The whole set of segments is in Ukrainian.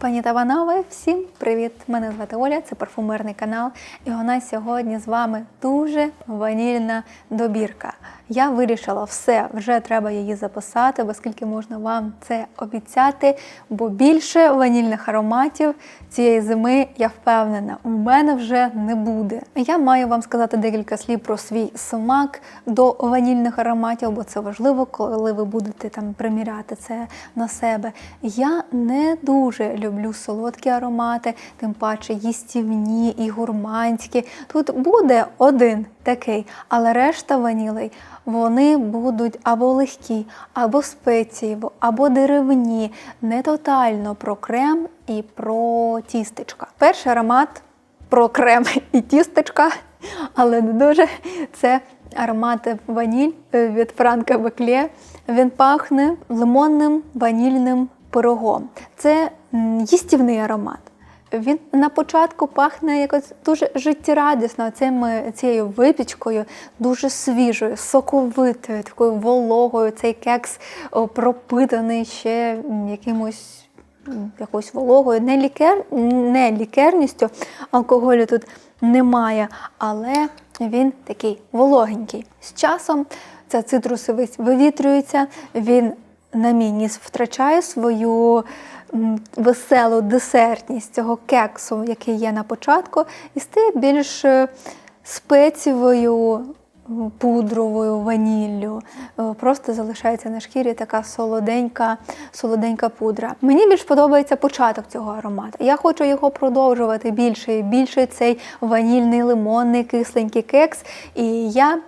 Пані та панове, всім привіт! Мене звати Оля, це парфумерний канал. І у нас сьогодні з вами дуже ванільна добірка. Я вирішила все, вже треба її записати, бо скільки можна вам це обіцяти, бо більше ванільних ароматів цієї зими, я впевнена, у мене вже не буде. Я маю вам сказати декілька слів про свій смак до ванільних ароматів, бо це важливо, коли ви будете там приміряти це на себе. Я не дуже люблю солодкі аромати, тим паче їстівні і гурманські. Тут буде один такий, але решта ванілей вони будуть або легкі, або спеції, або деревні, не тотально про крем і про тістечка. Перший аромат про крем і тістечка, але не дуже. Це аромат ваніль від Франка Беклє. Він пахне лимонним ванільним пирогом. Це їстівний аромат. Він на початку пахне якось дуже життєрадісно цими, цією випічкою, дуже свіжою, соковитою, такою вологою. Цей кекс пропитаний ще якимось якоюсь вологою, не, лікер, не лікерністю, алкоголю тут немає, але він такий вологенький. З часом ця цитрусовість вивітрюється, він на мій ніс втрачає свою веселу десертність цього кексу, який є на початку, і стає більш е, спецієвою, м, пудровою, ваніллю. Е, Просто залишається на шкірі така солоденька, солоденька пудра. Мені більш подобається початок цього аромату. Я хочу його продовжувати більше і більше цей ванільний лимонний кисленький кекс. І я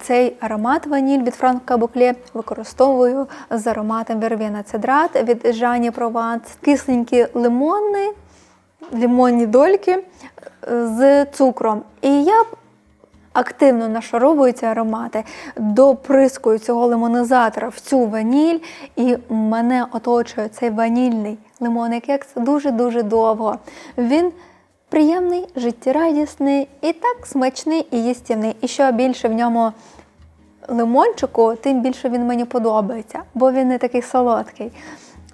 цей аромат ваніль від Франка Букле використовую з ароматом Вервена Цедрат від Жані Прованс. Кисленький лимонний, лимонні дольки е, з цукром. І я активно нашаровую ці аромати, доприскую цього лимонизатора в цю ваніль, і мене оточує цей ванільний лимонний кекс дуже-дуже довго. Він приємний, життєрадісний і так смачний і їстівний. І що більше в ньому лимончику, тим більше він мені подобається, бо він не такий солодкий.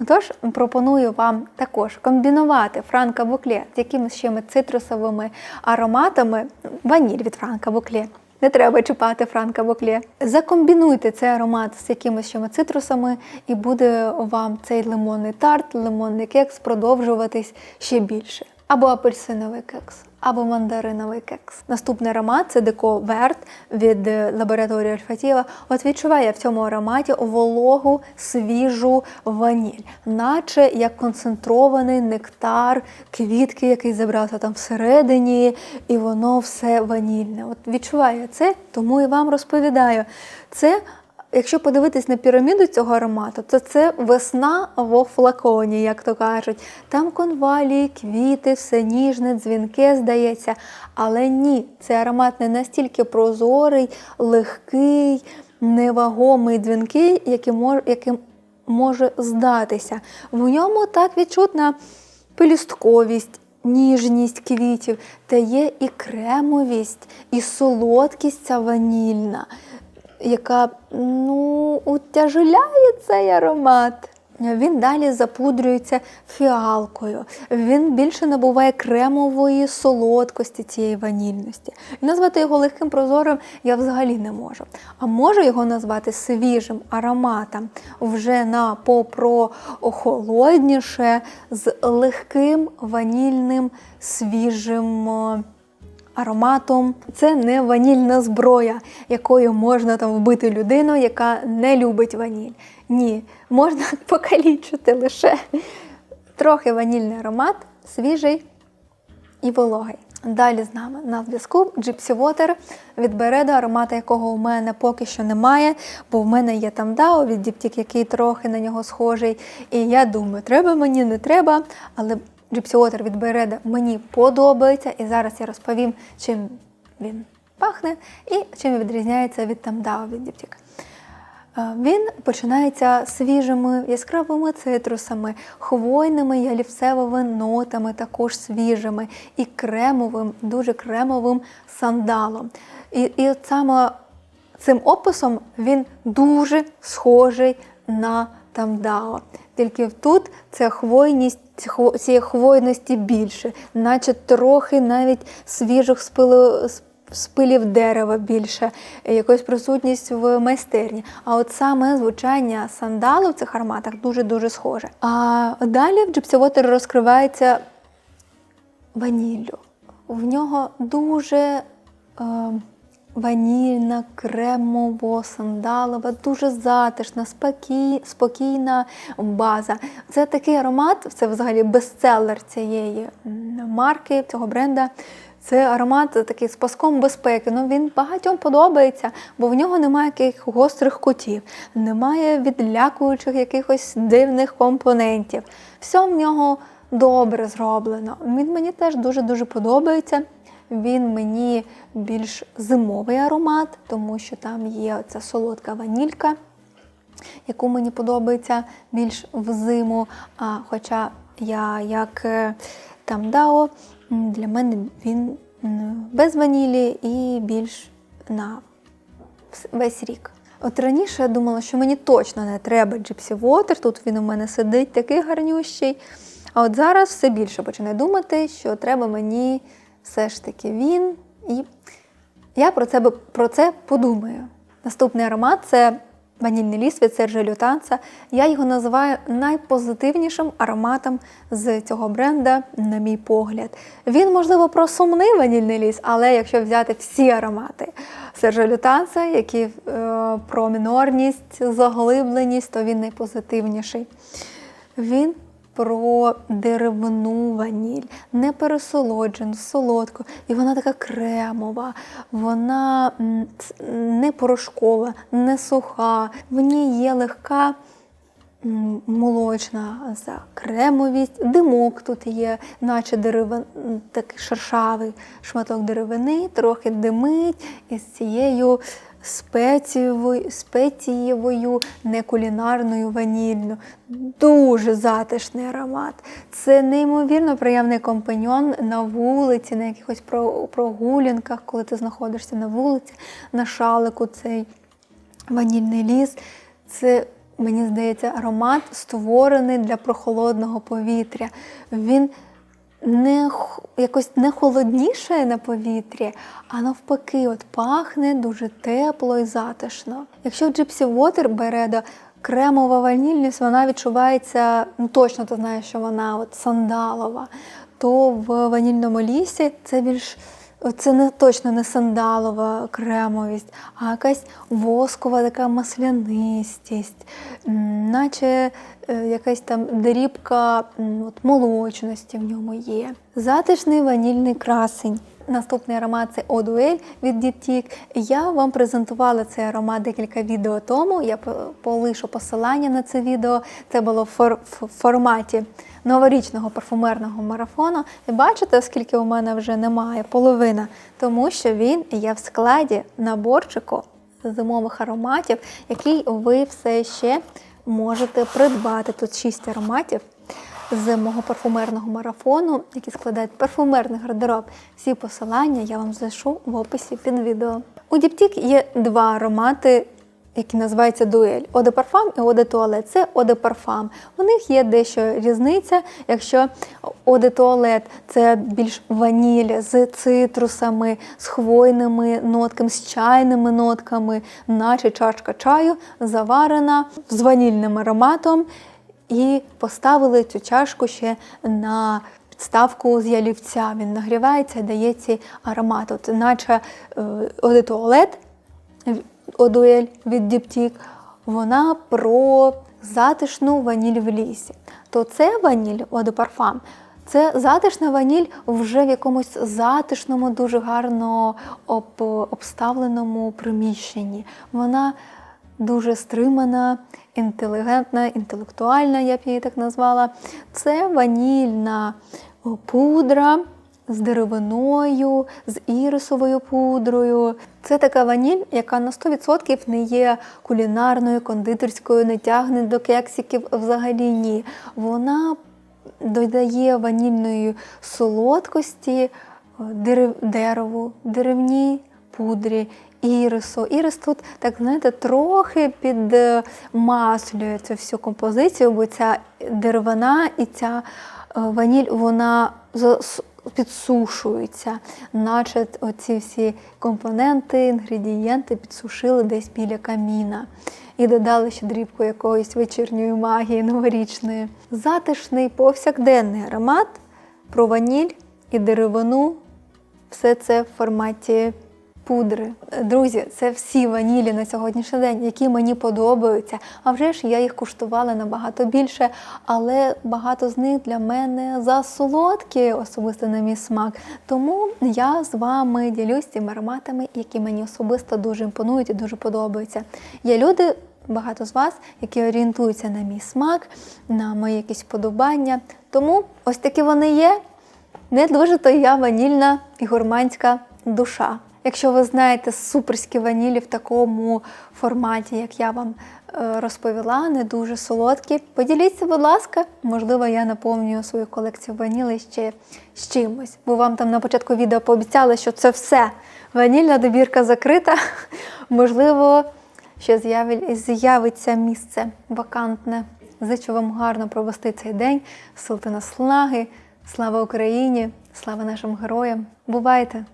Тож пропоную вам також комбінувати Франка Букле з якимись ще цитрусовими ароматами ваніль від Франка Букле. Не треба чіпати Франка Букле. Закомбінуйте цей аромат з якимись ще цитрусами, і буде вам цей лимонний тарт, лимонний кекс продовжуватись ще більше. Або апельсиновий кекс, або мандариновий кекс. Наступний аромат це Деко Верт від е, лабораторії Альфатіва. От відчуваю в цьому ароматі вологу, свіжу ваніль, наче як концентрований нектар, квітки, який забрався там всередині, і воно все ванільне. От відчуваю це, тому і вам розповідаю. Це Якщо подивитись на піраміду цього аромату, то це весна в флаконі, як то кажуть. Там конвалії, квіти, все ніжне, дзвінке, здається. Але ні, цей аромат не настільки прозорий, легкий, невагомий, дзвінкий, яким може здатися. В ньому так відчутна пелюстковість. Ніжність квітів, та є і кремовість, і солодкість ця ванільна яка ну, утяжеляє цей аромат. Він далі запудрюється фіалкою, він більше набуває кремової солодкості цієї ванільності. І назвати його легким прозорим я взагалі не можу. А можу його назвати свіжим ароматом вже на попрохолодніше з легким ванільним свіжим. Ароматом. Це не ванільна зброя, якою можна там вбити людину, яка не любить ваніль. Ні, можна покалічити лише трохи ванільний аромат, свіжий і вологий. Далі з нами на зв'язку Gypsy Water від Береда, аромата якого у мене поки що немає, бо в мене є там Дао від Діптік, який трохи на нього схожий. І я думаю, треба мені, не треба, але Water від Береда мені подобається. І зараз я розповім, чим він пахне і чим відрізняється від Тамдао від Діптік. Е, Він починається свіжими яскравими цитрусами, хвойними ялівцевими нотами, також свіжими, і кремовим, дуже кремовим сандалом. І, і от саме цим описом він дуже схожий на тамдао. Тільки тут ця хвойність цієї хвойності більше, наче трохи навіть свіжих спилу, спилів дерева більше, якась присутність в майстерні. А от саме звучання сандалу в цих ароматах дуже-дуже схоже. А далі в Water розкривається ваніллю. В нього дуже е, ванільна, кремово, сандалова, дуже затишна, спокій, спокійна база. Це такий аромат, це взагалі бестселер цієї марки, цього бренда. Це аромат такий з паском безпеки. Ну він багатьом подобається, бо в нього немає яких гострих кутів, немає відлякуючих якихось дивних компонентів. Все в нього добре зроблено. Він мені теж дуже-дуже подобається. Він мені більш зимовий аромат, тому що там є ця солодка ванілька, яку мені подобається більш взиму. А, хоча я як е, там Дао, для мене він без ванілі і більш на весь рік. От раніше я думала, що мені точно не треба Gypsy Water, тут він у мене сидить такий гарнющий. А от зараз все більше починаю думати, що треба мені все ж таки він. І я про це, про це подумаю. Наступний аромат це ванільний ліс від Серджа Лютанца. Я його називаю найпозитивнішим ароматом з цього бренда, на мій погляд. Він, можливо, про сумний ванільний ліс, але якщо взяти всі аромати Сержа Лютанца, які е, про мінорність, заглибленість, то він найпозитивніший. Він про деревну ваніль, не пересолоджену, солодку. І вона така кремова, вона не порошкова, не суха. В ній є легка молочна ця кремовість, димок тут є, наче деревин, такий шершавий шматок деревини, трохи димить із цією спецієвою, некулінарною ваніллю. Дуже затишний аромат. Це неймовірно приємний компаньон на вулиці, на якихось прогулянках, коли ти знаходишся на вулиці, на шалику цей ванільний ліс. Це, мені здається, аромат створений для прохолодного повітря. Він не якось не холодніше на повітрі, а навпаки, от пахне дуже тепло і затишно. Якщо Gypsy Water бере до кремова ванільність, вона відчувається, ну точно ти знаєш, що вона от сандалова, то в ванільному лісі це більш це не точно не сандалова кремовість, а якась воскова така маслянистість, наче е, якась там дрібка от, молочності в ньому є. Затишний ванільний красень. Наступний аромат це Одуель від Діптік. Я вам презентувала цей аромат декілька відео тому. Я полишу посилання на це відео. Це було в фор- форматі новорічного парфумерного марафону. І бачите, скільки у мене вже немає, половина, тому що він є в складі наборчику зимових ароматів, який ви все ще можете придбати. Тут 6 ароматів з мого парфумерного марафону, які складають парфумерний гардероб. Всі посилання я вам залишу в описі під відео. У Діптік є два аромати, які називаються дуель: Оде парфам і Оде туалет. Це Оде парфам. У них є дещо різниця. Якщо Оде туалет це більш ваніль з цитрусами, з хвойними нотками, з чайними нотками, наче чашка чаю, заварена з ванільним ароматом. І поставили цю чашку ще на підставку з ялівця. Він нагрівається дає ці аромати. От, наче е, туалет, Одуель від Діптік, вона про затишну ваніль в лісі. То це ваніль Оде парфам. Це затишна ваніль вже в якомусь затишному, дуже гарно об, обставленому приміщенні. Вона дуже стримана, інтелігентна, інтелектуальна, я б її так назвала. Це ванільна пудра з деревиною, з ірисовою пудрою. Це така ваніль, яка на 100% не є кулінарною, кондитерською, не тягне до кексиків взагалі ні. Вона додає ванільної солодкості е, дерев, дереву, деревній пудрі ірису. Ірис тут, так знаєте, трохи підмаслює цю всю композицію, бо ця деревина і ця е, ваніль, вона підсушується, наче оці всі компоненти, інгредієнти підсушили десь біля каміна. І додали ще дрібку якоїсь вечірньої магії новорічної. Затишний повсякденний аромат про ваніль і деревину. Все це в форматі пудри. Друзі, це всі ванілі на сьогоднішній день, які мені подобаються. А вже ж я їх куштувала набагато більше, але багато з них для мене засолодкі, особисто на мій смак. Тому я з вами ділюсь цими ароматами, які мені особисто дуже імпонують і дуже подобаються. Є люди. Багато з вас, які орієнтуються на мій смак, на мої якісь вподобання. Тому ось такі вони є. Не дуже то я ванільна і гурманська душа. Якщо ви знаєте суперські ванілі в такому форматі, як я вам е, розповіла, не дуже солодкі, поділіться, будь ласка, можливо, я наповнюю свою колекцію ваніли ще з чимось. Бо вам там на початку відео пообіцяли, що це все. Ванільна добірка закрита. Можливо, ще з'явиться місце вакантне. Зичу вам гарно провести цей день, сил та наслаги. Слава Україні! Слава нашим героям! Бувайте!